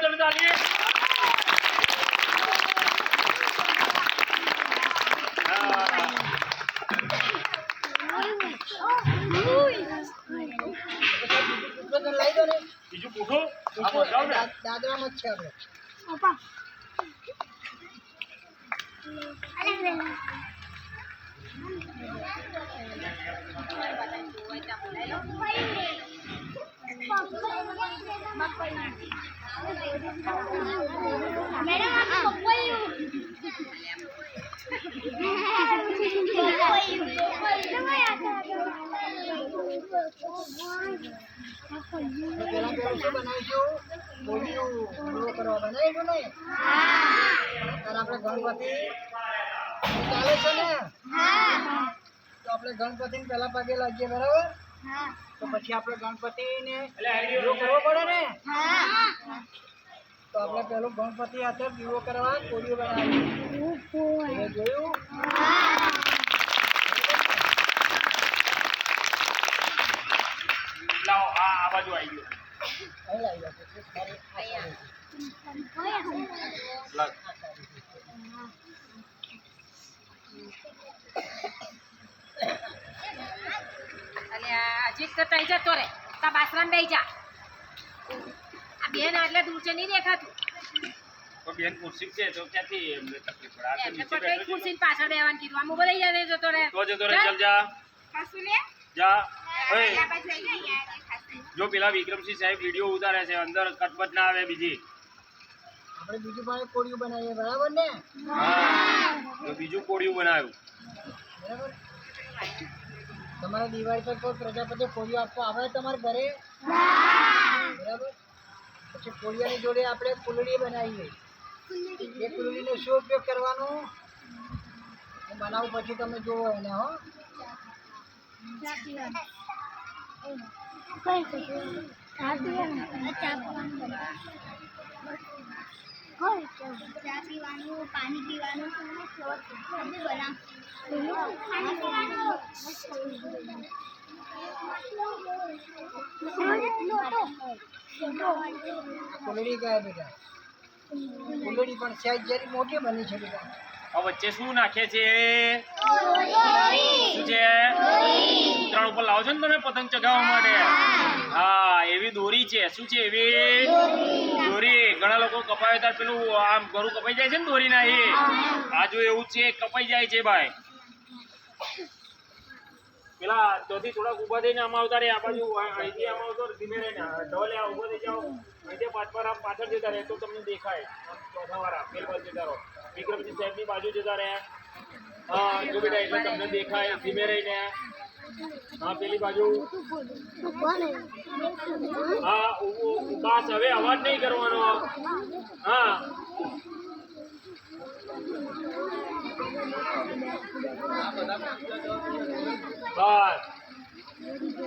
તમે તાલી હા. તો લઈ દો ને બીજું પૂછો પૂછો જાઓ ને દા- દાદરામાં જ છે આપણે મેડમ આ પપૈયું પેલું આપણે ગણપતિ ને પહેલા પગે લાગીએ બરાબર? તો પછી આપણે ગણપતિને દીવો કરવો પડે ને? તો આપણે પેલું ગણપતિ હાથે દીવો કરવા કોળીઓ બનાવી જોયું? લાવો આ આ બાજુ આવી ગયો. અહીં લાવી. દો. તારે આ સાઈડ. લાવ. તો રે તા બાસરામાં બેહી જા. આ બેન એટલે દૂર છે નહીં દેખાતું. તો બેન ખુરશી છે તો ક્યાંથી એમને તકલીફ પડે? આ નીચે બેઠો ખુરશી પાછળ બેવાનું કીધું. આમ ઊભો રહી જાય જતો રે તો જતો રહે ચાલ. જા. જા. જો પેલા વિક્રમસિંહ સાહેબ વીડિયો ઉતારે છે અંદર કટપટ ના આવે બીજી. આપણે બીજું પણ એક બનાવીએ બરાબર ને? હા. બીજું કોડિયું બનાવ્યું. બરાબર. તમારે દિવાળી પર કોઈ પ્રજાપતિ કોળીઓ આપવા આવે તમારા ઘરે? બરાબર. પછી કોળિયાની જોડે આપણે કુલડી બનાવીએ. એ કુલડીનો શું ઉપયોગ કરવાનો? હું બનાવું પછી તમે જોવો એને, હો. ચા પાણી પીવાનું બનાવ. ફૂલડી કયા બેટા ફૂલડી પણ છે જરી મોટી બની છે બેટા વચ્ચે શું નાખે છે? શું છે? ઉત્તરાયણ ઉપર લાવો છો ને તમે પતંગ ચગાવવા માટે? હા, એવી દોરી છે. શું છે એવી? દોરી. ઘણા લોકો કપાવે ત્યારે પેલું આમ ઘરું કપાઈ જાય છે ને દોરીના એ? આ જો એવું છે, કપાઈ જાય છે ભાઈ. પેલા ત્યાંથી થોડાક ઊભા થઈને આમાં આવતા રે આ બાજુ અહીંથી આમાં આવતો ધીમે રહીને. ઢોલે આ ઊભો થઈ જાઓ. અહીંથી પાછળ પાછળ જતા રહે, તો તમને દેખાય. આમ ચોથાવાળા પેલ બાજુ જતા રહો. વિક્રમજી સાહેબની બાજુ જતા રહે. હા, જો બેટા એટલે તમને દેખાય. ધીમે રહીને. હા, પેલી બાજુ. હા ઊભું હવે અવાજ નહીં કરવાનો. હા. બસ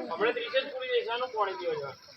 હમણાં ત્રીસ જ પૂરી દેશાનું પાણી પીવા છો